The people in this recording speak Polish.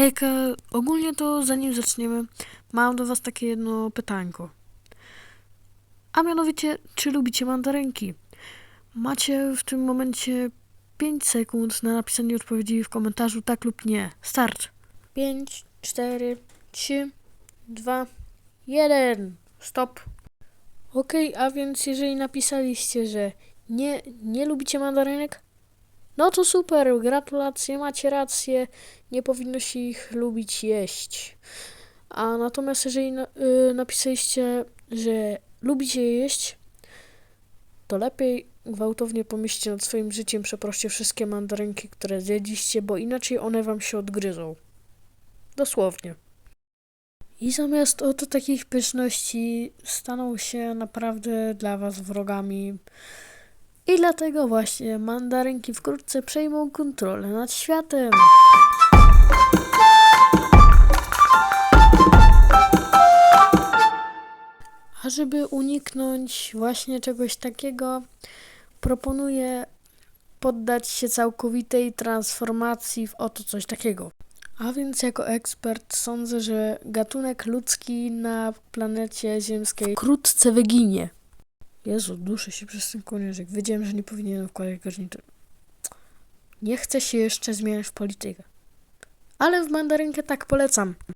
Hejka, ogólnie to zanim zaczniemy, mam do was takie jedno pytanko. A mianowicie, czy lubicie mandarynki? Macie w tym momencie 5 sekund na napisanie odpowiedzi w komentarzu tak lub nie. Start. 5, 4, 3, 2, 1. Stop. Okej, a więc jeżeli napisaliście, że nie, nie lubicie mandarynek, no to super, gratulacje, macie rację, nie powinno się ich lubić jeść. A natomiast jeżeli na, y, napisaliście, że lubicie je jeść, to lepiej gwałtownie pomyślcie nad swoim życiem, przeproście wszystkie mandarynki, które zjedliście, bo inaczej one wam się odgryzą. Dosłownie. I zamiast oto takich pyszności staną się naprawdę dla was wrogami. I dlatego właśnie mandarynki wkrótce przejmą kontrolę nad światem. A żeby uniknąć właśnie czegoś takiego, proponuję poddać się całkowitej transformacji w oto coś takiego. A więc jako ekspert sądzę, że gatunek ludzki na planecie ziemskiej wkrótce wyginie. Jezu, duszę się przez ten konierzek. Wiedziałem, że nie powinienem wkładać garnitur. Nie chcę się jeszcze zmieniać w politykę. Ale w mandarynkę tak polecam.